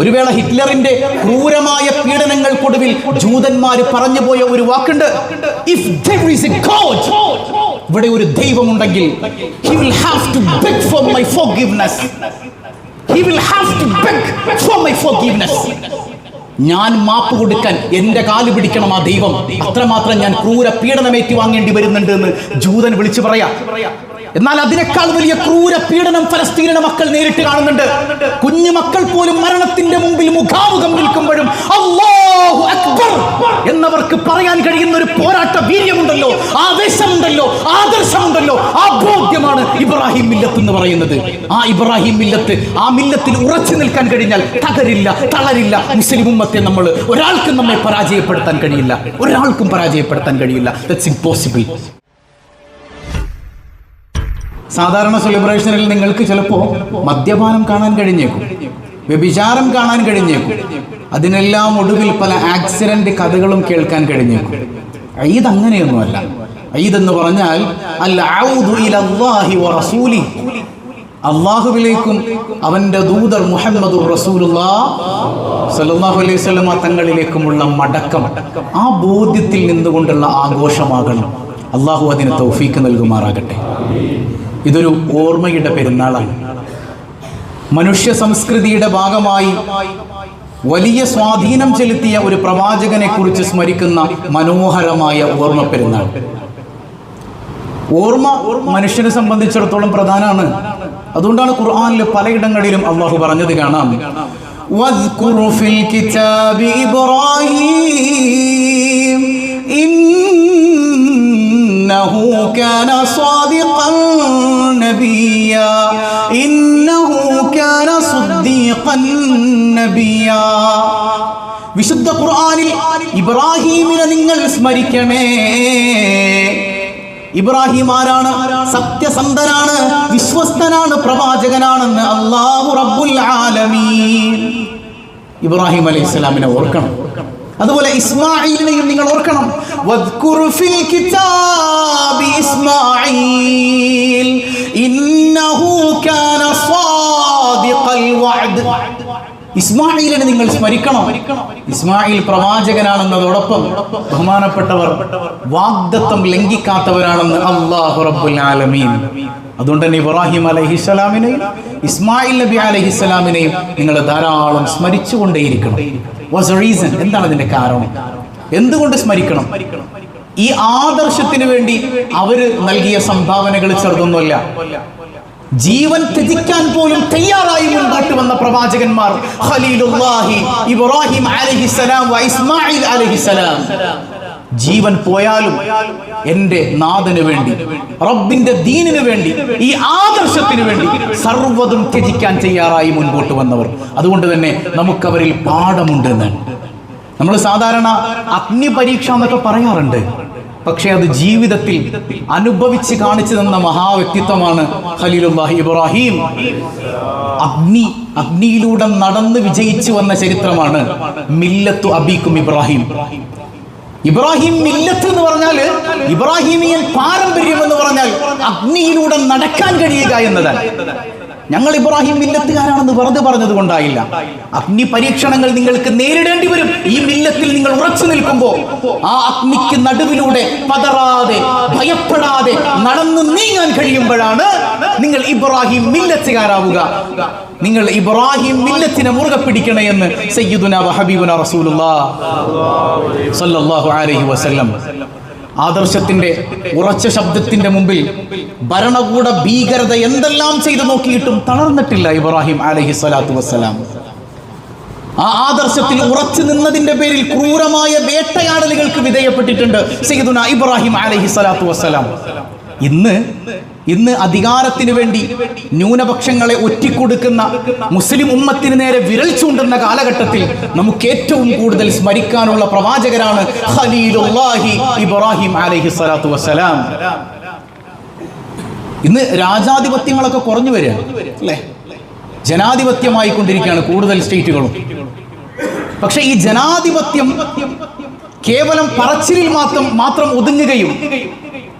ഒരു വേള ഹിറ്റ്ലറിന്റെ ക്രൂരമായ പീഡനങ്ങൾക്കൊടുവിൽ ജൂതന്മാർ പറഞ്ഞു പോയ ഒരു വാക്കുണ്ട്. If there is a god ഇവിടെ ഒരു ദൈവമുണ്ടെങ്കിൽ he will have to beg for my forgiveness he will have to beg for my forgiveness ഞാൻ മാപ്പ് കൊടുക്കാൻ എന്റെ കാൽ പിടിക്കണം ആ ദൈവം. അത്രമാത്രം ഞാൻ ക്രൂര പീഡനമേറ്റി വാങ്ങേണ്ടി വരുന്നുണ്ട് എന്ന് ജൂതൻ വിളിച്ചു പറയാ. എന്നാൽ അതിനേക്കാൾ വലിയ ക്രൂര പീഡനം ഫലസ്തീനിയുടെ മക്കൾ നേരിട്ട് കാണുന്നുണ്ട്. കുഞ്ഞു മക്കൾ പോലും മരണത്തിന്റെ മുമ്പിൽ മുഖാമുഖം നിൽക്കുമ്പോഴും അക്ബർ എന്നവർക്ക് പറയാൻ കഴിയുന്ന ഒരു പോരാട്ട വീര്യമുണ്ടല്ലോ ആവേശമുണ്ടല്ലോ ആദർശമുണ്ടല്ലോ ആ ബോധ്യമാണ് ഇബ്രാഹിം മില്ലത്ത് എന്ന് പറയുന്നത്. ആ ഇബ്രാഹിം മില്ലത്ത് ആ മില്ലത്തിൽ ഉറച്ചു നിൽക്കാൻ കഴിഞ്ഞാൽ തകരില്ല തളരില്ല. മുസ്ലിം ഉമ്മത്തെ നമ്മൾ ഒരാൾക്കും നമ്മെ പരാജയപ്പെടുത്താൻ കഴിയില്ല. ഒരാൾക്കും പരാജയപ്പെടുത്താൻ കഴിയില്ല. ദറ്റ്സ് ഇമ്പോസിബിൾ സാധാരണ സെലിബ്രേഷനിൽ നിങ്ങൾക്ക് ചിലപ്പോൾ മദ്യപാനം കാണാൻ കഴിഞ്ഞേക്കും വ്യഭിചാരം കാണാൻ കഴിഞ്ഞേക്കും അതിനെല്ലാം ഒടുവിൽ പല ആക്സിഡന്റ് കഥകളും കേൾക്കാൻ കഴിഞ്ഞേക്കും. ഈദ് അങ്ങനെയൊന്നുമല്ല. ഈദ് എന്ന് പറഞ്ഞാൽ അള്ളാഹുവിലേക്കും അവന്റെ ദൂതർ മുഹമ്മദ് അലൈഹി തങ്ങളിലേക്കുമുള്ള മടക്കം ആ ബോധ്യത്തിൽ നിന്നുകൊണ്ടുള്ള ആഘോഷമാകണം. അള്ളാഹു അതിന് തൗഫീക്ക് നൽകുമാറാകട്ടെ. ഇതൊരു ഓർമ്മയുടെ പെരുന്നാളാണ്. മനുഷ്യ സംസ്കൃതിയുടെ ഭാഗമായി വലിയ സ്വാധീനം ചെലുത്തിയ ഒരു പ്രവാചകനെ കുറിച്ച് സ്മരിക്കുന്ന മനോഹരമായ ഓർമ്മ പെരുന്നാൾ. ഓർമ്മ മനുഷ്യനെ സംബന്ധിച്ചിടത്തോളം പ്രധാനമാണ്. അതുകൊണ്ടാണ് ഖുർആാനിൽ പലയിടങ്ങളിലും അള്ളാഹു പറഞ്ഞത് കാണാം. ഇബ്രാഹിം വിശുദ്ധ ഖുർആാനിൽ ഇബ്രാഹീമിനെ നിങ്ങൾ സ്മരിക്കണേ. ഇബ്രാഹിം ആരാണ്? സത്യസന്ധനാണ് വിശ്വസ്തനാണ് പ്രവാചകനാണെന്ന് അള്ളാഹു റബ്ബുൽ ആലമീൻ. ഇബ്രാഹിം അലൈഹി ഇസ്ലാമിനെ ഓർക്കണം. അതുപോലെ ഇസ്മായിലിനെയും നിങ്ങൾ ഓർക്കണം. ഇസ്മായിൽ ഇസ്മായിലിനെ നിങ്ങൾ സ്മരിക്കണം. ഇസ്മായിൽ പ്രവാചകനാണെന്നതോടൊപ്പം ബഹുമാനപ്പെട്ടവർ വാഗ്ദത്വം ലംഘിക്കാത്തവരാണെന്ന് അള്ളാഹു റബ്ബുൽ ആലമീൻ. അതുകൊണ്ട് തന്നെ ഇബ്രാഹിം അലഹിസ്സലാമിനെയും ഇസ്മായിൽ നബി അലഹിസ്സലാമിനെയും നിങ്ങൾ ധാരാളം സ്മരിച്ചുകൊണ്ടേയിരിക്കണം. വാസ് റീസൺ എന്താണ് അതിന്റെ കാരണം? എന്തുകൊണ്ട് സ്മരിക്കണം? ഈ ആദർശത്തിന് വേണ്ടി അവർ നൽകിയ സംഭാവനകൾ ചെറുതൊന്നുമല്ല. ജീവൻ ത്യജിക്കാൻ പോലും തയ്യാറായി മുൻപോട്ട് വന്ന പ്രവാചകന്മാർ ഖലീലുല്ലാഹി ഇബ്രാഹിം അലൈഹിസ്സലാം വ ഇസ്മായിൽ അലൈഹിസ്സലാം. ജീവൻ പോയാലും എന്റെ നാഥന് വേണ്ടി റബ്ബിന്റെ ദീനിന് വേണ്ടി ഈ ആദർശത്തിന് വേണ്ടി സർവതും ത്യജിക്കാൻ തയ്യാറായി മുൻപോട്ട് വന്നവർ. അതുകൊണ്ട് തന്നെ നമുക്കവരിൽ പാഠമുണ്ടെന്ന്. നമ്മൾ സാധാരണ അഗ്നി പരീക്ഷ എന്നൊക്കെ പറയാറുണ്ട്. പക്ഷേ അത് ജീവിതത്തിൽ അനുഭവിച്ച് കാണിച്ചു തന്ന മഹാവ്യക്തിത്വമാണ് ഖലീലുല്ലാഹി ഇബ്രാഹിം. അഗ്നി അഗ്നിയിലൂടെ നടന്ന് വിജയിച്ചു വന്ന ചരിത്രമാണ് മില്ലത്തു അബീക്കും ഇബ്രാഹിം. ഇബ്രാഹിം മില്ലത്ത് എന്ന് പറഞ്ഞാൽ ഇബ്രാഹിമിയൻ പാരമ്പര്യം എന്ന് പറഞ്ഞാൽ അഗ്നിയിലൂടെ നടക്കാൻ കഴിയുക എന്നതാണ്. ഞങ്ങൾ ഇബ്രാഹിം മില്ലത്തുകാരാണെന്ന് വെറുതെ പറഞ്ഞത് കൊണ്ടായില്ല. അഗ്നി പരീക്ഷണങ്ങൾ നിങ്ങൾക്ക് നേരിടേണ്ടി വരും. ഈ മില്ലത്തിൽ നിങ്ങൾ ഉറച്ചു നിൽക്കുമ്പോൾ ആ അഗ്നിക്ക് നടുവിലൂടെ പതറാതെ ഭയപ്പെടാതെ നടന്നു നീങ്ങാൻ കഴിയുമ്പോഴാണ് നിങ്ങൾ ഇബ്രാഹിം മില്ലത്തുകാരാവുക. നിങ്ങൾ ഇബ്രാഹിം മില്ലത്തിനെ മുറുകെ പിടിക്കണേ എന്ന് സയ്യിദുന വഹബീബുന റസൂലുള്ളാഹി സ്വല്ലല്ലാഹു അലൈഹി വസല്ലം. ആദർശത്തിന്റെ ഉറച്ച ശബ്ദത്തിന്റെ മുമ്പിൽ ഭരണകൂട ഭീകരത എന്തെല്ലാം ചെയ്തു നോക്കിയിട്ടും തളർന്നിട്ടില്ല ഇബ്രാഹിം അലഹി സ്വലാത്തു വസ്സലാം. ആ ആദർശത്തിൽ ഉറച്ചു നിന്നതിന്റെ പേരിൽ ക്രൂരമായ വേട്ടയാടലുകൾക്ക് വിധേയപ്പെട്ടിട്ടുണ്ട് ഇബ്രാഹിം അലഹി സ്വലാത്തു വസ്സലാം. ഇന്ന് ഇന്ന് അധികാരത്തിന് വേണ്ടി ന്യൂനപക്ഷങ്ങളെ ഒറ്റിക്കൊടുക്കുന്ന മുസ്ലിം ഉമ്മത്തിന് നേരെ വിരൽ ചൂണ്ടുന്ന കാലഘട്ടത്തിൽ നമുക്ക് ഏറ്റവും കൂടുതൽ സ്മരിക്കാനുള്ള പ്രവാചകരാണ് ഖലീലുല്ലാഹി ഇബ്രാഹിം അലൈഹി സ്വലാത്തു വസ്സലാം. ഇന്ന് രാജാധിപത്യങ്ങളൊക്കെ കുറഞ്ഞു വരിക അല്ലേ? ജനാധിപത്യമായി കൊണ്ടിരിക്കുകയാണ് കൂടുതൽ സ്റ്റേറ്റുകളും. പക്ഷേ ഈ ജനാധിപത്യം കേവലം പറച്ചിലിൽ മാത്രം മാത്രം ഒതുങ്ങുകയും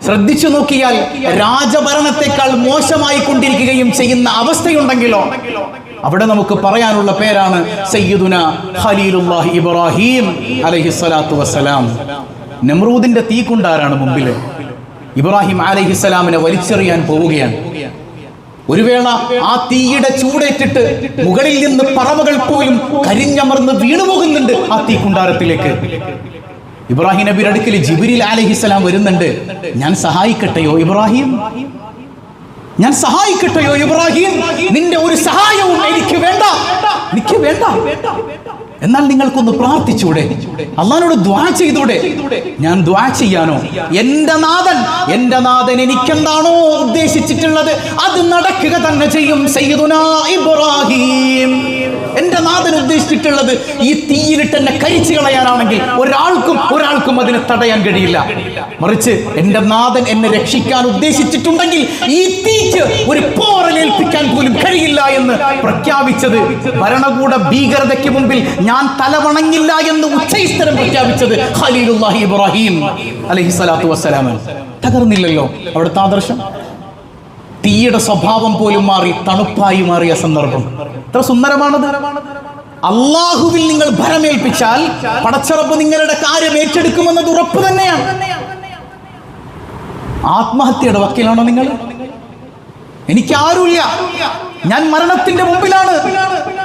ശ്രദ്ധിച്ചു നോക്കിയാൽ രാജഭരണത്തെക്കാൾ മോശമായി കൊണ്ടിരിക്കുകയും ചെയ്യുന്ന അവസ്ഥയുണ്ടെങ്കിലോ? അവിടെ നമുക്ക് പറയാനുള്ള പേരാണ് സയ്യിദുന ഖലീലുല്ലാഹി ഇബ്രാഹിം അലൈഹി സ്വലാത്തു വസ്സലാം. നമ്രൂദിന്റെ തീക്കുണ്ടാരാണ് മുമ്പിൽ ഇബ്രാഹിം അലൈഹിസ്സലാമിനെ വലിച്ചെറിയാൻ പോവുകയാണ്. ഒരു വേള ആ തീയുടെ ചൂടേറ്റിട്ട് മുകളിൽ നിന്ന് പറവകൾ പോലും കരിഞ്ഞമർന്ന് വീണുപോകുന്നുണ്ട് ആ തീക്കുണ്ടാരത്തിലേക്ക്. ഇബ്രാഹിം നബിയുടെ അടുക്കൽ ജിബിരിൽ അലഹിസ്സലാം വരുന്നുണ്ട്. ഞാൻ സഹായിക്കട്ടെയോ ഇബ്രാഹിം? ഞാൻ സഹായിക്കട്ടെയോ ഇബ്രാഹിം? നിന്റെ ഒരു സഹായവും എനിക്ക് വേണ്ട. എനിക്ക് വേണ്ട. എന്നാൽ നിങ്ങൾക്കൊന്ന് പ്രാർത്ഥിച്ചൂടെ. അള്ളഹാനോട് ദ്വാ ചെയ്തൂടെ. ഞാൻ ദ്വാ ചെയ്യാനോ? എന്റെ നാഥൻ എന്റെ നാഥൻ എനിക്കെന്താണോ ഉദ്ദേശിച്ചിട്ടുള്ളത്? അത് നടക്കുക തന്നെ ചെയ്യും ഇബ്രാഹിം. എന്റെ നാഥൻ ഉദ്ദേശിച്ചിട്ടുള്ളത് ഈ തീയിലിട്ട് എന്നെ കരിച്ചു കളയാനാണെങ്കിൽ ഒരാൾക്കും ഒരാൾക്കും അതിനെ തടയാൻ കഴിയില്ല. മറിച്ച് എന്റെ നാഥൻ എന്നെ രക്ഷിക്കാൻ ഉദ്ദേശിച്ചിട്ടുണ്ടെങ്കിൽ ഈ തീക്ക് ഒരു പോറലേൽപ്പിക്കാൻ പോലും കഴിയില്ല എന്ന് പ്രഖ്യാപിച്ചത് ഭരണകൂട ഭീകരതയ്ക്ക് മുമ്പിൽ ഞാൻ തലവണങ്ങില്ല എന്ന് ഉച്ചൈസ്തരം പ്രഖ്യാപിച്ചത് ഖലീലുല്ലാഹി ഇബ്രാഹിം അലൈഹി സ്വലാത്തു വസ്സലാമൻ. തകർന്നില്ലല്ലോ അവിടുത്തെ ആദർശം? തീയുടെ സ്വഭാവം പോലും മാറി തണുപ്പായി മാറിയ സന്ദർഭം. എത്ര സുന്ദരമാണത്. അള്ളാഹുവിൽ നിങ്ങൾ ഭരമേൽപ്പിച്ചാൽ പടച്ചറപ്പ് നിങ്ങളുടെ കാര്യം ഏറ്റെടുക്കുമെന്നത് ഉറപ്പ് തന്നെയാണ്. ആത്മഹത്യയുടെ വക്കീലാണോ നിങ്ങൾ? എനിക്ക് ആരുമില്ല ഞാൻ മരണത്തിന്റെ മുമ്പിലാണ്.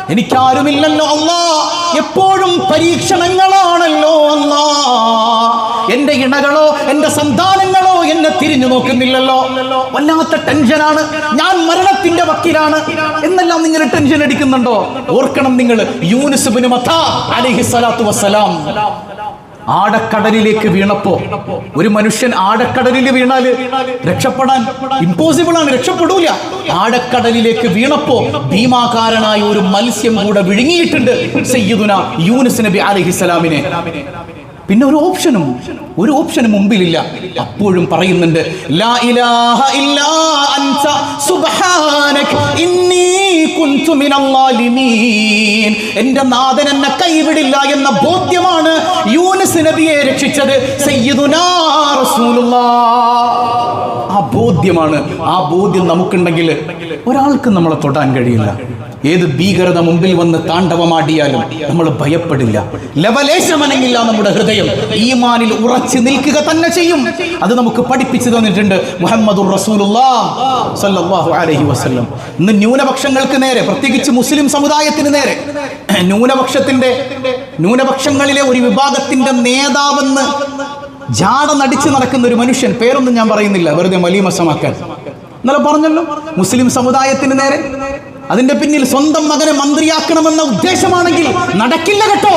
എനിക്കാരുമില്ലല്ലോ അല്ലാ. എപ്പോഴും പരീക്ഷണങ്ങളാണല്ലോ അല്ലാ. എന്റെ ഇണകളോ എന്റെ സന്താനങ്ങളോ എന്നെ തിരിഞ്ഞു നോക്കുന്നില്ലല്ലോ. വല്ലാത്ത ടെൻഷനാണ്. ഞാൻ മരണത്തിന്റെ വക്കീലാണ്. എന്നെല്ലാം നിങ്ങൾ ടെൻഷൻ അടിക്കുന്നുണ്ടോ? ഓർക്കണം നിങ്ങൾ യൂനിസുബിന് മത്ത അലഹി സ്വലാത്തു വസ്സലാം. ആടക്കടലിലേക്ക് വീണപ്പോ ഒരു മനുഷ്യൻ ആടക്കടലിൽ വീണാൽ രക്ഷപ്പെടാൻ ഇമ്പോസിബിൾ ആണ് രക്ഷപ്പെടൂല. ആടക്കടലിലേക്ക് വീണപ്പോ ഭീമാകാരനായ ഒരു മത്സ്യം കൂടെ വിഴുങ്ങിയിട്ടുണ്ട് സയ്യിദുന യൂനുസ് നബി അലഹിസലാമിനെ പിന്നെ ഒരു ഓപ്ഷനും ഒരു ഓപ്ഷനും മുമ്പിലില്ല. അപ്പോഴും പറയുന്നുണ്ട് ലാ ഇലാഹ ഇല്ലാ അൻസ സുബ്ഹാനക ഇന്നി എന്റെ നാഥൻ എന്നെ കൈവിടില്ല എന്ന ബോധ്യമാണ് യൂനസ് നബിയെ രക്ഷിച്ചത് ആ ബോധ്യമാണ് ആ ബോധ്യം നമുക്കുണ്ടെങ്കിൽ ഒരാൾക്കും നമ്മളെ തൊടാൻ കഴിയില്ല. ഏത് ഭീകരത മുമ്പിൽ വന്ന് താണ്ഡവമാടിയാലും നമ്മൾ ഭയപ്പെടില്ല. ലവലേശമനങ്ങില്ല നമ്മുടെ ഹൃദയം. ഈമാനിൽ ഉറച്ചു നിൽക്കുക തന്നെ ചെയ്യും. അത് നമുക്ക് പഠിപ്പിച്ചു തന്നിട്ടുണ്ട് വസല്ലം. ഇന്ന് ന്യൂനപക്ഷങ്ങൾക്ക് നേരെ പ്രത്യേകിച്ച് മുസ്ലിം സമുദായത്തിന് നേരെ ന്യൂനപക്ഷത്തിന്റെ ന്യൂനപക്ഷങ്ങളിലെ ഒരു വിഭാഗത്തിന്റെ നേതാവെന്ന് ജാട നടിച്ചു നടക്കുന്ന ഒരു മനുഷ്യൻ പേരൊന്നും ഞാൻ പറയുന്നില്ല വെറുതെ മലീമസമാക്കാൻ. ഇന്നലെ പറഞ്ഞല്ലോ മുസ്ലിം സമുദായത്തിന് നേരെ അതിന്റെ പിന്നിൽ സ്വന്തം മകനെ മന്ത്രിയാക്കണമെന്ന ഉദ്ദേശമാണെങ്കിൽ നടക്കില്ല കേട്ടോ.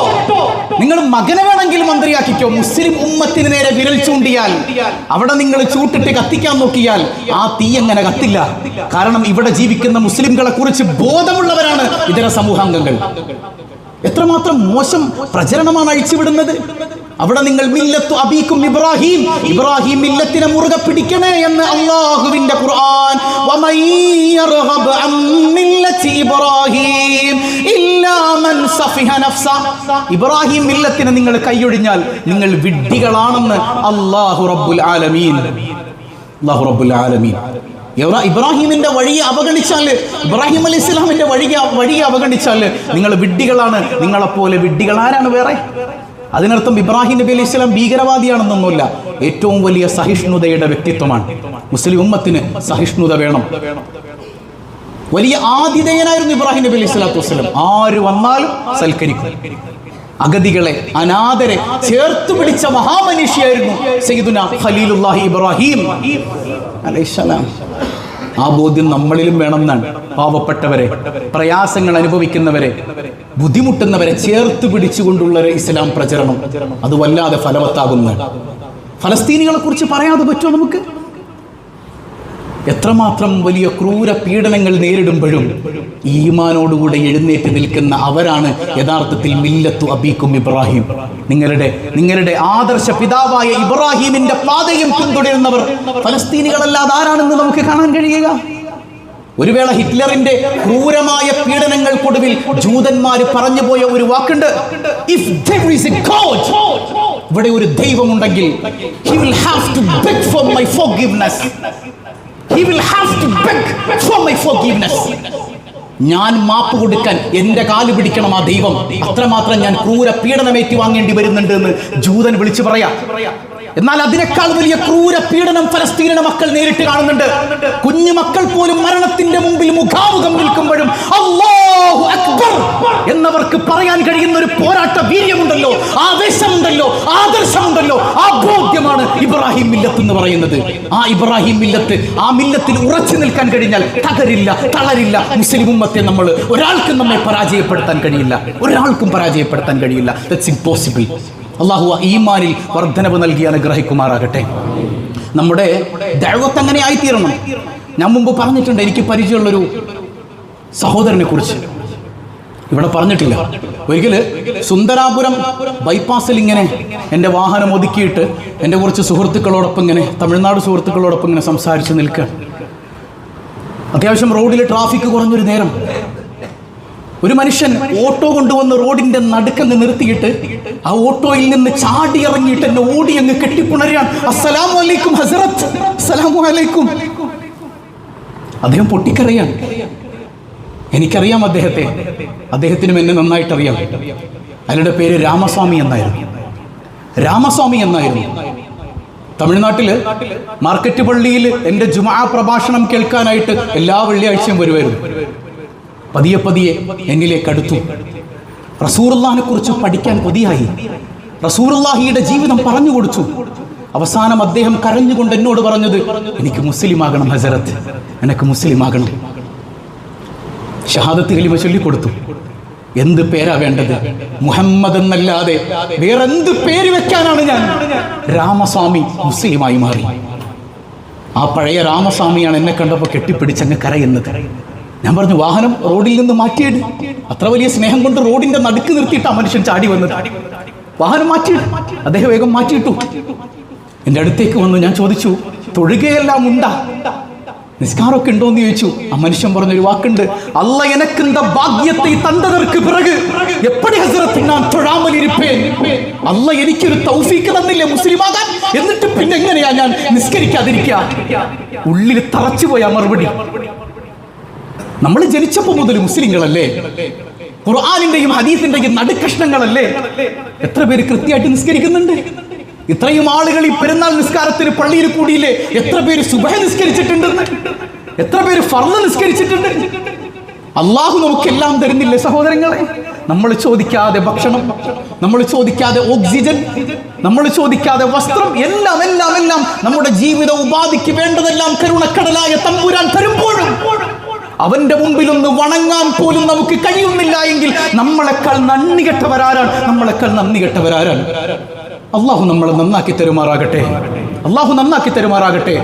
നിങ്ങൾ മകനെ വേണമെങ്കിൽ മന്ത്രിയാക്കിക്കോ. മുസ്ലിം ഉമ്മത്തിന് നേരെ വിരൽ ചൂണ്ടിയാൽ അവിടെ നിങ്ങൾ ചൂട്ടിട്ട് കത്തിക്കാൻ നോക്കിയാൽ ആ തീ എങ്ങനെ കത്തില്ല. കാരണം ഇവിടെ ജീവിക്കുന്ന മുസ്ലിംകളെ കുറിച്ച് ബോധമുള്ളവരാണ് ഇതര സമൂഹാംഗങ്ങൾ. എത്രമാത്രം മോശം പ്രചരണമാണ് അഴിച്ചുവിടുന്നത്. അവിടെ നിങ്ങൾ മില്ലത്തു അബീക്കും ഇബ്രാഹിം ഇബ്രാഹിം മില്ലത്തിനെ മുറുകെ പിടിക്കണേ എന്ന് അള്ളാഹുവിന്റെ ഖുർആൻ ഇബ്രാഹിം. ഇബ്രാഹിം മില്ലത്തിനെ നിങ്ങൾ കൈയൊഴിഞ്ഞാൽ നിങ്ങൾ വിഡ്ഢികളാണെന്ന് അല്ലാഹു റബ്ബുൽ ആലമീൻ. അല്ലാഹു റബ്ബുൽ ആലമീൻ. ഇബ്രാഹിമിന്റെ വഴിയെ അവഗണിച്ചാൽ ഇബ്രാഹിം അലി ഇസ്ലാമിന്റെ വഴിയെ വഴിയെ അവഗണിച്ചാൽ നിങ്ങൾ വിഡ്ഢികളാണ്. നിങ്ങളെപ്പോലെ വിഡ്ഢികൾ ആരാണ് വേറെ? അതിനർത്ഥം ഇബ്രാഹിം നബി അലൈഹി സ്വലാം ഭീകരവാദിയാണെന്നൊന്നുമില്ല. ഏറ്റവും വലിയ സഹിഷ്ണുതയുടെ വ്യക്തിത്വമാണ്. മുസ്ലിം ഉമ്മത്തിന് സഹിഷ്ണുത വേണം. വലിയ ആതിഥേയനായിരുന്നു ഇബ്രാഹിം നബി അലൈഹി സ്വലാത്തു വസ്സലാം. ആര് വന്നാലും സൽക്കരിക്കും. അഗതികളെ അനാഥരെ ചേർത്ത് പിടിച്ച മഹാമനുഷ്യായിരുന്നു സയ്യിദുന ഖലീലുല്ലാഹി ഇബ്രാഹിം അലൈഹിസ്സലാം ആ ബോധ്യം നമ്മളിലും വേണമെന്നാണ്. പാവപ്പെട്ടവരെ പ്രയാസങ്ങൾ അനുഭവിക്കുന്നവരെ ബുദ്ധിമുട്ടുന്നവരെ ചേർത്ത് പിടിച്ചുകൊണ്ടുള്ള ഇസ്ലാം പ്രചരണം. അത് വല്ലാതെ ഫലവത്താകുന്ന ഫലസ്തീനികളെ കുറിച്ച് പറയാതെ പറ്റുമോ നമുക്ക്? എത്രമാത്രം വലിയ ക്രൂര പീഡനങ്ങൾ നേരിടുമ്പോഴും ഈമാനോടുകൂടെ എഴുന്നേറ്റ് നിൽക്കുന്ന അവരാണ് യഥാർത്ഥത്തിൽ മില്ലത്തു അബീക്കും ഇബ്രാഹിം. നിങ്ങളുടെ നിങ്ങളുടെ ആദർശ പിതാവായ ഇബ്രാഹിമിന്റെ പാതയും പിന്തുടരുന്നവർ ഫലസ്തീനികളല്ലാതെ ആരാണെന്ന് നമുക്ക് കാണാൻ കഴിയുക? ഒരു വേള ഹിറ്റ്ലറിന്റെ ക്രൂരമായ പീഡനങ്ങൾക്കൊടുവിൽ ജൂതന്മാർ പറഞ്ഞുപോയ ഒരു വാക്കുണ്ട്. ഇഫ് ഈസ് എ ഗോഡ് ഇവിടെ ഒരു ദൈവമുണ്ടെങ്കിൽ he will have to beg for my my ഞാൻ മാപ്പ് കൊടുക്കാൻ എന്റെ കാൽ പിടിക്കണം ആ ദൈവം. അത്രമാത്രം ഞാൻ ക്രൂര പീഡനമേറ്റി വാങ്ങേണ്ടി വരുന്നുണ്ട് എന്ന് ജൂതൻ വിളിച്ചു പറയാ. എന്നാൽ അതിനേക്കാൾ വലിയ ക്രൂര പീഡനം ഫലസ്തീനിയുടെ മക്കൾ നേരിട്ട് കാണുന്നുണ്ട്. കുഞ്ഞു മക്കൾ പോലും മരണത്തിന്റെ മുമ്പിൽ മുഖാമുഖം നിൽക്കുമ്പോഴും അക്ബർ എന്നവർക്ക് പറയാൻ കഴിയുന്ന ഒരു പോരാട്ട വീര്യമുണ്ടല്ലോ ആവേശമുണ്ടല്ലോ ആദർശമുണ്ടല്ലോ ആ ബോധ്യമാണ് ഇബ്രാഹിം മില്ലത്ത് എന്ന് പറയുന്നത്. ആ ഇബ്രാഹിം മില്ലത്ത് ആ മില്ലത്തിൽ ഉറച്ചു നിൽക്കാൻ കഴിഞ്ഞാൽ തകരില്ല തളരില്ല. മുസ്ലിം ഉമ്മത്തെ നമ്മൾ ഒരാൾക്കും നമ്മെ പരാജയപ്പെടുത്താൻ കഴിയില്ല ഒരാൾക്കും പരാജയപ്പെടുത്താൻ കഴിയില്ല. ദറ്റ്സ് ഇമ്പോസിബിൾ അള്ളാഹു ഈമാനിൽ വർദ്ധനവ് നൽകി അനുഗ്രഹിക്കുമാറാകട്ടെ. നമ്മുടെ ദൈവത്ത് അങ്ങനെ ആയിത്തീരണം ഞാൻ മുമ്പ് പറഞ്ഞിട്ടുണ്ട് എനിക്ക് പരിചയമുള്ളൊരു സഹോദരനെ കുറിച്ച് ഇവിടെ പറഞ്ഞിട്ടില്ല. ഒരിക്കൽ സുന്ദരാപുരം ബൈപ്പാസിൽ ഇങ്ങനെ എന്റെ വാഹനം ഒതുക്കിയിട്ട് എന്റെ കുറച്ച് സുഹൃത്തുക്കളോടൊപ്പം ഇങ്ങനെ തമിഴ്നാട് സുഹൃത്തുക്കളോടൊപ്പം ഇങ്ങനെ സംസാരിച്ച് നിൽക്കുക. അത്യാവശ്യം റോഡിൽ ട്രാഫിക് കുറഞ്ഞൊരു നേരം. ഒരു മനുഷ്യൻ ഓട്ടോ കൊണ്ടുവന്ന് റോഡിന്റെ നടുക്കന്ന് നിർത്തിയിട്ട് ആ ഓട്ടോയിൽ നിന്ന് ചാടി ഇറങ്ങിയിട്ട് എന്നെ ഓടി അങ്ങ് കെട്ടിപ്പുണരാൻ അസ്സലാമു അലൈക്കും ഹസറത്ത് അസ്സലാമു അലൈക്കും അദ്ദേഹം പൊട്ടിക്കറിയാണ്. എനിക്കറിയാം അദ്ദേഹത്തെ. അദ്ദേഹത്തിനും എന്നെ നന്നായിട്ടറിയാം. അയാളുടെ പേര് രാമസ്വാമി എന്നായിരുന്നു. രാമസ്വാമി എന്നായിരുന്നു. തമിഴ്നാട്ടിൽ മാർക്കറ്റ് പള്ളിയിൽ എന്റെ ജുമാ പ്രഭാഷണം കേൾക്കാനായിട്ട് എല്ലാ വെള്ളിയാഴ്ചയും വരുമായിരുന്നു പതിയെ പതിയെ എന്നിലേക്ക് അടുത്തു. റസൂറുല്ലാഹിനെ കുറിച്ച് പഠിക്കാൻ കൊതിയായി. റസൂറുല്ലാഹിയുടെ ജീവിതം പറഞ്ഞു കൊടുത്തു. അവസാനം അദ്ദേഹം കരഞ്ഞുകൊണ്ട് എന്നോട് പറഞ്ഞത് എനിക്ക് മുസ്ലിം ആകണം ഹസരത്ത്. എനിക്ക് മുസ്ലിം ആകണം ഷഹാദത്ത് കലിമ ചൊല്ലിക്കൊടുത്തു. എന്ത് പേരാ വേണ്ടത്? മുഹമ്മദ് എന്നല്ലാതെ വേറെന്ത് പേര് വെക്കാനാണ് ഞാൻ? രാമസ്വാമി മുസ്ലിമായി മാറി. ആ പഴയ രാമസ്വാമിയാണ് എന്നെ കണ്ടപ്പോൾ കെട്ടിപ്പിടിച്ചങ്ങ് കരയുന്നത്. ഞാൻ പറഞ്ഞു വാഹനം റോഡിൽ നിന്ന് മാറ്റിയിട്. അത്ര വലിയ സ്നേഹം കൊണ്ട് റോഡിന്റെ നടുക്ക് നിർത്തിയിട്ട് ആ മനുഷ്യൻ ചാടി വന്നത്. വാഹനം മാറ്റി. അദ്ദേഹം വേഗം മാറ്റിയിട്ടു. എന്റെ അടുത്തേക്ക് വന്നു ഞാൻ ചോദിച്ചു തൊഴുകയെല്ലാം ഉണ്ടാ? നിസ്കാരമൊക്കെ ഉണ്ടോ എന്ന് ചോദിച്ചു. ആ മനുഷ്യൻ പറഞ്ഞൊരു വാക്കുണ്ട് അല്ല എനക്ക് ഭാഗ്യത്തെ തന്നതർക്ക് പിറക്? എപ്പടി ഹസരത്തിൽ ഞാൻ തൊഴാമലിരിപ്പേ അല്ല എനിക്കൊരു തൗഫീക്ക് തന്നില്ലേ മുസ്ലിമാകാൻ? എന്നിട്ട് പിന്നെ എങ്ങനെയാ ഞാൻ നിസ്കരിക്കാതിരിക്കുക ഉള്ളിൽ തറച്ചുപോയ മറുപടി. നമ്മൾ ജനിച്ചപ്പോൾ മുതൽ മുസ്ലിങ്ങളല്ലേ? ഖുർആാനിന്റെയും ഹദീസിന്റെയും നടുക്കഷ്ണങ്ങളല്ലേ? എത്ര പേര് കൃത്യമായിട്ട് നിസ്കരിക്കുന്നുണ്ട്? ഇത്രയും ആളുകൾ ഈ പെരുന്നാൾ നിസ്കാരത്തിന് പള്ളിയിൽ കൂടിയില്ലേ? എത്ര പേര് സുബഹ നിസ്കരിച്ചിട്ടുണ്ട്? എത്ര പേര് ഫർന്ന് നിസ്കരിച്ചിട്ടുണ്ട്? അള്ളാഹു നമുക്കെല്ലാം തരുന്നില്ലേ സഹോദരങ്ങളെ? നമ്മൾ ചോദിക്കാതെ ഭക്ഷണം നമ്മൾ ചോദിക്കാതെ ഓക്സിജൻ നമ്മൾ ചോദിക്കാതെ വസ്ത്രം എല്ലാം എല്ലാം എല്ലാം നമ്മുടെ ജീവിത ഉപാധിക്ക് വേണ്ടതെല്ലാം കരുണക്കടലായ തമ്പുരാൻ തരുമ്പോഴും അവന്റെ മുമ്പിൽ ഒന്ന് വണങ്ങാൻ പോലും നമുക്ക് കഴിയുന്നില്ല എങ്കിൽ നമ്മളെക്കാൾ നന്ദി കെട്ടവരാരാണ്? നമ്മളെക്കാൾ നന്ദി കെട്ടവരാരാണ്? അള്ളാഹു നമ്മളെ നന്നാക്കി തരുമാറാകട്ടെ. അള്ളാഹു നന്നാക്കി തരുമാറാകട്ടെ.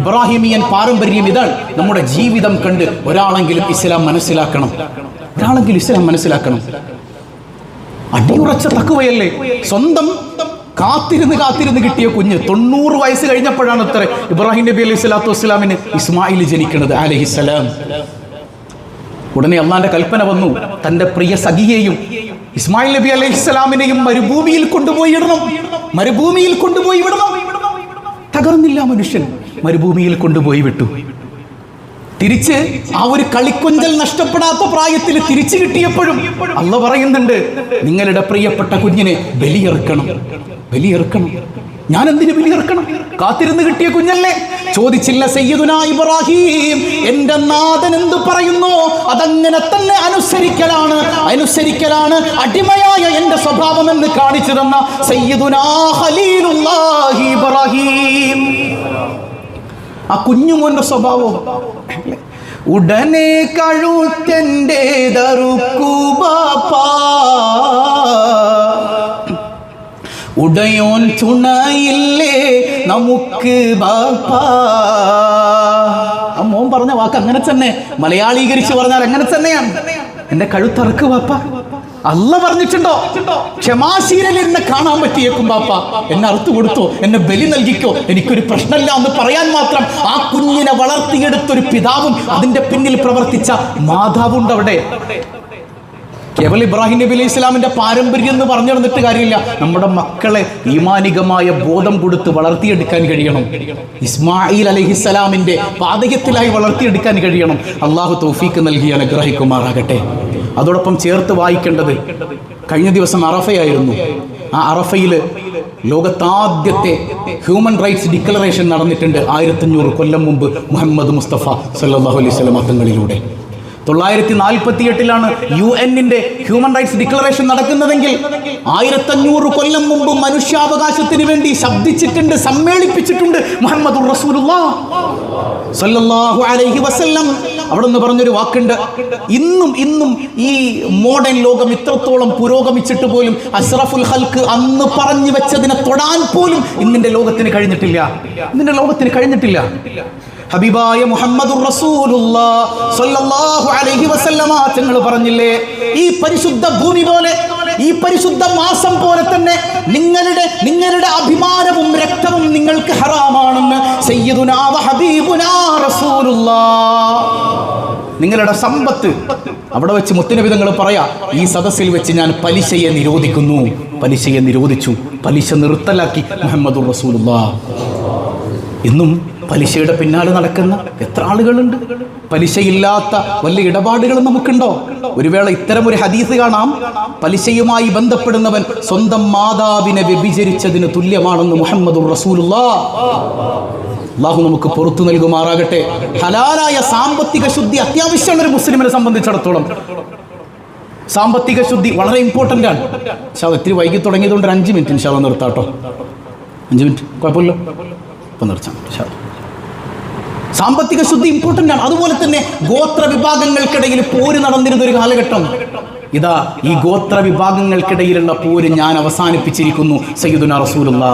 ഇബ്രാഹിമിയൻ പാരമ്പര്യം ഇതാണ്. നമ്മുടെ ജീവിതം കണ്ട് ഒരാളെങ്കിലും ഇസ്ലാം മനസ്സിലാക്കണം. ഒരാളെങ്കിലും ഇസ്ലാം മനസ്സിലാക്കണം. അടിയുറച്ച തക്കുവയല്ലേ സ്വന്തം കാത്തിരുന്ന് കാത്തിരുന്ന് കിട്ടിയ കുഞ്ഞ് തൊണ്ണൂറ് വയസ്സ് കഴിഞ്ഞപ്പോഴാണ് അത്ര ഇബ്രാഹിം നബി അലൈഹി സ്വലാത്തു വസ്സലാമിന് ഇസ്മായിൽ ജനിക്കുന്നത് അലഹിസലാം ഉടനെ അള്ളാന്റെ കൽപ്പന വന്നു. തന്റെ പ്രിയ സഖിയെയും ഇസ്മായിൽ നബി അലൈഹി സ്വലാമിനെയും മരുഭൂമിയിൽ കൊണ്ടുപോയി ഇടണം. മരുഭൂമിയിൽ കൊണ്ടുപോയി വിടണം. തകർന്നില്ല മനുഷ്യൻ. മരുഭൂമിയിൽ കൊണ്ടുപോയി വിട്ടു. തിരിച്ച് ആ ഒരു കളിക്കൊഞ്ചൽ നഷ്ടപ്പെടാത്ത പ്രായത്തിൽ തിരിച്ചു കിട്ടിയപ്പോഴും അല്ല പറയുന്നുണ്ട് നിങ്ങളുടെ പ്രിയപ്പെട്ട കുഞ്ഞിനെ ബലിയെറുക്കണം ബലിയെറുക്കണം. ഞാൻ എന്തിനു ബലിയെറുക്കണം? കാത്തിരുന്ന് കിട്ടിയ കുഞ്ഞല്ലേ? ചോദിച്ചില്ല സയ്യിദുന ഇബ്രാഹിം എന്റെ നാഥൻ എന്ത് പറയുന്നു? അതങ്ങനെ തന്നെ അനുസരിക്കലാണ് അനുസരിക്കലാണ്. അടിമയായ എന്റെ സ്വഭാവം എന്ന് കാണിച്ചു തന്ന ഇബ്രാഹിം. ആ കുഞ്ഞുമോന്റെ സ്വഭാവം. ഉടനെ കഴുത്തെന്റെ ഉടയോൻ തുണയില്ലേ നമുക്ക് ബാപ്പാ. ആ മോൻ പറഞ്ഞ വാക്ക് അങ്ങനെ തന്നെ. മലയാളീകരിച്ച് പറഞ്ഞാൽ അങ്ങനെ തന്നെയാണ്. എന്റെ കഴുത്തറക്ക് ബാപ്പ. അല്ല പറഞ്ഞിട്ടുണ്ടോ? ക്ഷമാശീലൻ എന്നെ കാണാൻ പറ്റിയേക്കും ബാപ്പ. എന്നെ അറുത്തു കൊടുത്തോ എന്നെ ബലി നൽകിക്കോ. എനിക്കൊരു പ്രശ്നമില്ല എന്ന് പറയാൻ മാത്രം ആ കുഞ്ഞിനെ വളർത്തിയെടുത്തൊരു പിതാവും അതിന്റെ പിന്നിൽ പ്രവർത്തിച്ച മാതാവും അവിടെ. കേവൽ ഇബ്രാഹിം നബി അലൈഹി ഇസ്ലാമിന്റെ പാരമ്പര്യം എന്ന് പറഞ്ഞു നടന്നിട്ട് കാര്യമില്ല. നമ്മുടെ മക്കളെ ഈമാനികമായ ബോധം കൊടുത്ത് വളർത്തിയെടുക്കാൻ കഴിയണം. ഇസ്മായിൽ അലഹിസ്സലാമിന്റെ പാതകത്തിലായി വളർത്തിയെടുക്കാൻ കഴിയണം. അള്ളാഹു തൗഫീക്ക് നൽകി അനുഗ്രഹിക്കുമാറാകട്ടെ. അതോടൊപ്പം ചേർത്ത് വായിക്കേണ്ടത് കഴിഞ്ഞ ദിവസം അറഫയായിരുന്നു. ആ അറഫയിൽ ലോകത്താദ്യത്തെ ഹ്യൂമൻ റൈറ്റ്സ് ഡിക്ലറേഷൻ നടന്നിട്ടുണ്ട് ആയിരത്തഞ്ഞൂറ് കൊല്ലം മുമ്പ് മുഹമ്മദ് മുസ്തഫ സല്ലാഹു അലൈഹി സ്വലം തങ്ങളിലൂടെ. തൊള്ളായിരത്തി നാൽപ്പത്തി എട്ടിലാണ് യു എന്നിന്റെ ഹ്യൂമൻ റൈറ്റ്സ് ഡിക്ലറേഷൻ നടക്കുന്നതെങ്കിൽ ആയിരത്തഞ്ഞൂറ് കൊല്ലം മുമ്പ് മനുഷ്യാവകാശത്തിന് വേണ്ടി ശബ്ദിച്ചിട്ടുണ്ട് സമ്മേളിപ്പിച്ചിട്ടുണ്ട് മുഹമ്മദ് അലൈഹി വസല്ലം. അവിടെ നിന്ന് പറഞ്ഞൊരു വാക്കുണ്ട് ഇന്നും ഇന്നും ഈ മോഡേൺ ലോകം ഇത്രത്തോളം പുരോഗമിച്ചിട്ട് പോലും അഷ്റഫുൽ ഹൽക്ക് അന്ന് പറഞ്ഞു വെച്ചതിനെ തൊടാൻ പോലും ഇന്നിന്റെ ലോകത്തിന് കഴിഞ്ഞിട്ടില്ല. ഇന്നിന്റെ ലോകത്തിന് കഴിഞ്ഞിട്ടില്ല. ഹബീബായ മുഹമ്മദ് അലൈഹി വസല്ലമ തങ്ങൾ പറഞ്ഞില്ലേ? ഈ പരിശുദ്ധ ഭൂമി പോലെ ഈ പരിശുദ്ധ മാസം പോലെ തന്നെ നിങ്ങളുടെ നിങ്ങളുടെ അഭിമാനവും രക്തവും നിങ്ങൾക്ക് ഹറാമാണെന്ന് നിങ്ങളുടെ സമ്പത്ത് അവിടെ വെച്ച് മുത്തനബിതങ്ങൾ പറയാ ഈ സദസ്സിൽ വെച്ച് ഞാൻ പലിശയെ നിരോധിക്കുന്നു. പലിശയെ നിരോധിച്ചു. പലിശ നിർത്തലാക്കി മുഹമ്മദ് റസൂലുള്ള ഇന്നും പലിശയുടെ പിന്നാലെ നടക്കുന്ന എത്ര ആളുകളുണ്ട്? പലിശയില്ലാത്ത വലിയ ഇടപാടുകൾ നമുക്കുണ്ടോ? ഒരു വേള ഇത്തരം ഒരു ഹദീസ് കാണാം. പലിശയുമായി ബന്ധപ്പെടുന്നവൻ സ്വന്തം മാതാവിനെ വ്യഭിചരിച്ചതിന് തുല്യമാണെന്ന് മുഹമ്മദ് അള്ളാഹു നമുക്ക് പുറത്തു നൽകുമാറാകട്ടെ. ഹലാലായ സാമ്പത്തിക ശുദ്ധി അത്യാവശ്യമാണ് ഒരു മുസ്ലിമിനെ സംബന്ധിച്ചിടത്തോളം. സാമ്പത്തിക ശുദ്ധി വളരെ ഇമ്പോർട്ടന്റ് ആണ്. പക്ഷെ അത് ഇത്തിരി വൈകി തുടങ്ങിയതുകൊണ്ട് ഒരു അഞ്ച് മിനിറ്റ് ഇൻഷാ നിർത്താട്ടോ അഞ്ച് മിനിറ്റ്? കുഴപ്പമില്ല ഇപ്പം നിർത്താം. ഇൻഷാ. സാമ്പത്തിക ശുദ്ധി ഇമ്പോർട്ടന്റ് ആണ്. അതുപോലെ തന്നെ ഗോത്ര വിഭാഗങ്ങൾക്കിടയിൽ പോര് നടന്നിരുന്ന ഒരു കാലഘട്ടം. ഇതാ ഈ ഗോത്ര വിഭാഗങ്ങൾക്കിടയിലുള്ള പോര് ഞാൻ അവസാനിപ്പിച്ചിരിക്കുന്നു സയ്യിദുന റസൂലുള്ള.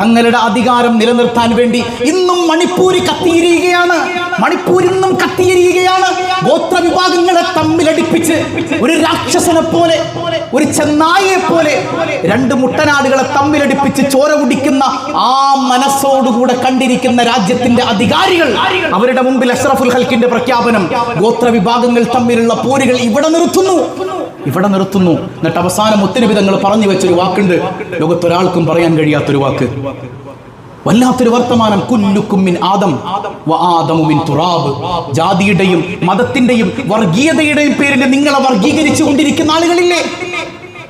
തങ്ങളുടെ അധികാരം നിലനിർത്താൻ വേണ്ടി ഇന്നും മണിപ്പൂരി കത്തിയിരിക്കുകയാണ്. മണിപ്പൂർ ഇന്നും കത്തിയിരിക്കുകയാണ്. ഗോത്ര വിഭാഗങ്ങളെ തമ്മിലടിപ്പിച്ച് ഒരു രാക്ഷസനെ പോലെ ഒരു ചെന്നായിയെ പോലെ രണ്ട് മുട്ടനാടുകളെ തമ്മിലടിപ്പിച്ച് ചോര കുടിക്കുന്ന ആ മനസ്സോടുകൂടെ കണ്ടിരിക്കുന്ന രാജ്യത്തിന്റെ അധികാരികൾ അവരുടെ മുമ്പിൽ അഷ്റഫുൽ ഹൽക്കിന്റെ പ്രഖ്യാപനം ഗോത്ര വിഭാഗങ്ങൾ തമ്മിലുള്ള പോരുകൾ ഇവിടെ നിർത്തുന്നു. ഇവിടെ നിർത്തുന്നു. എന്നിട്ട് അവസാനം ഒത്തിരി വിധങ്ങൾ പറഞ്ഞു വെച്ചൊരു വാക്കുണ്ട്. ലോകത്തൊരാൾക്കും പറയാൻ കഴിയാത്തൊരു വാക്ക്. വല്ലാത്തൊരു വർത്തമാനം. കുല്ലുക്കുമ്മിൻ ആദം വ ആദമു മിൻ തുറാബ്. ജാതിയുടെയും മതത്തിന്റെയും വർഗീയതയുടെയും പേരിൽ നിങ്ങളെ വർഗീകരിച്ചു കൊണ്ടിരിക്കുന്ന ആളുകളില്ലേ?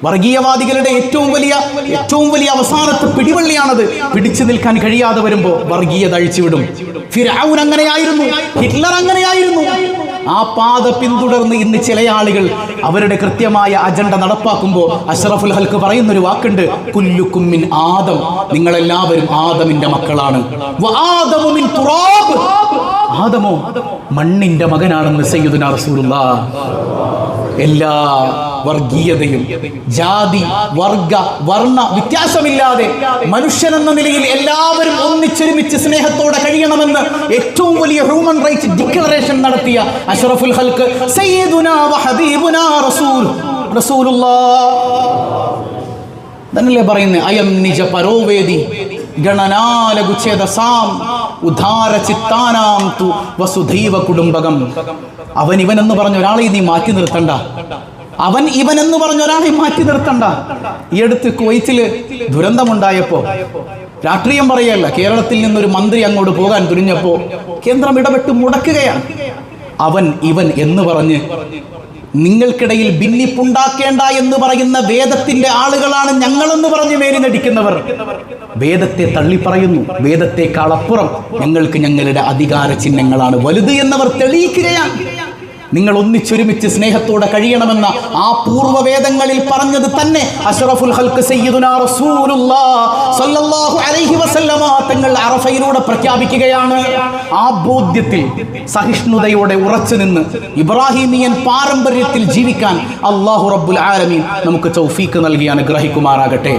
വർഗീയവാദികളുടെ ഏറ്റവും വലിയ ഏറ്റവും വലിയ അവസാനത്തെ പിടിവള്ളിയാണത്. പിടിച്ചു നിൽക്കാൻ കഴിയാതെ വരുമ്പോ വർഗീയത അഴിച്ചുവിടും. ഫിറഔൻ അങ്ങനെയായിരുന്നു ഹിറ്റ്ലർ അങ്ങനെയായിരുന്നു. ആ പാത പിന്തുടർന്ന് ഇന്ന് ചില ആളുകൾ അവരുടെ കൃത്യമായ അജണ്ട നടപ്പാക്കുമ്പോൾ അഷറഫുൽ ഹൽക്ക് പറയുന്ന ഒരു വാക്കുണ്ട് കുല്ലുക്കുമ്മിൻ ആദം. നിങ്ങളെല്ലാവരും ആദമിന്റെ മക്കളാണ്. ആദമു മണ്ണിന്റെ മകനാണെന്ന് സയ്യിദുന റസൂലുള്ളാഹ് എല്ലാ വർഗീയതയും ജാതി വർഗ വർണ വ്യത്യാസമില്ലാതെ മനുഷ്യനെന്ന നിലയിൽ എല്ലാവരും ഒന്നിച്ചൊരുമിച്ച് സ്നേഹത്തോടെ കഴിയണമെന്ന് ഏറ്റവും വലിയ ഹ്യൂമൻ റൈറ്റ്സ് ഡിക്ലറേഷൻ നടത്തിയ അഷറഫുൽ ഹൽക്ക് സയ്യിദുനാ വ ഹബീബുനാ റസൂൽ റസൂലുള്ളാഹ് തന്നല്ലേ പറയുന്നത് അയം നിജ പരോവേദി ഗണനാലകുച്ഛേദ സാം ഉദാര ചിത്താനാം തു വസുധൈവ കുടുംബകം അവൻ ഇവനെന്ന് പറഞ്ഞ ഒരാളെ നീ മാറ്റി നിർത്തണ്ട. അവൻ ഇവൻ എന്ന് പറഞ്ഞ ഒരാളെ മാറ്റി നിർത്തണ്ട. ഈ അടുത്ത് കുവൈറ്റിൽ ദുരന്തമുണ്ടായപ്പോ രാഷ്ട്രീയം പറയല്ല കേരളത്തിൽ നിന്നൊരു മന്ത്രി അങ്ങോട്ട് പോകാൻ തുനിഞ്ഞപ്പോ കേന്ദ്രം ഇടപെട്ട് മുടക്കുകയാണ്. അവൻ ഇവൻ എന്ന് പറഞ്ഞ് നിങ്ങൾക്കിടയിൽ ഭിന്നിപ്പുണ്ടാക്കേണ്ട എന്ന് പറയുന്ന വേദത്തിന്റെ ആളുകളാണ് ഞങ്ങളെന്ന് പറഞ്ഞ് മേരി നടിക്കുന്നവർ. വേദത്തെ തള്ളിപ്പറയുന്നു വേദത്തെക്കാളപ്പുറം ഞങ്ങൾക്ക് ഞങ്ങളുടെ അധികാര ചിഹ്നങ്ങളാണ് വലുത് എന്നവർ തെളിയിക്കുകയാണ്. നിങ്ങൾ ഒന്നിച്ചൊരുമിച്ച് സ്നേഹത്തോടെ കഴിയണമെന്ന ആ പൂർവവേദങ്ങളിൽ പറഞ്ഞത് തന്നെ അഷ്റഫുൽ ഹൽക്ക് സയ്യിദുനാ അലൈഹി തങ്ങൾ അറഫയിലൂടെ പ്രഖ്യാപിക്കുകയാണ്. ആ ബോധ്യത്തിൽ സഹിഷ്ണുതയോടെ ഉറച്ചു നിന്ന് ഇബ്രാഹിമിയൻ പാരമ്പര്യത്തിൽ ജീവിക്കാൻ അള്ളാഹു റബ്ബുൽ ആലമീൻ നമുക്ക് തൗഫീക്ക് നൽകി അനുഗ്രഹിക്കുമാറാകട്ടെ.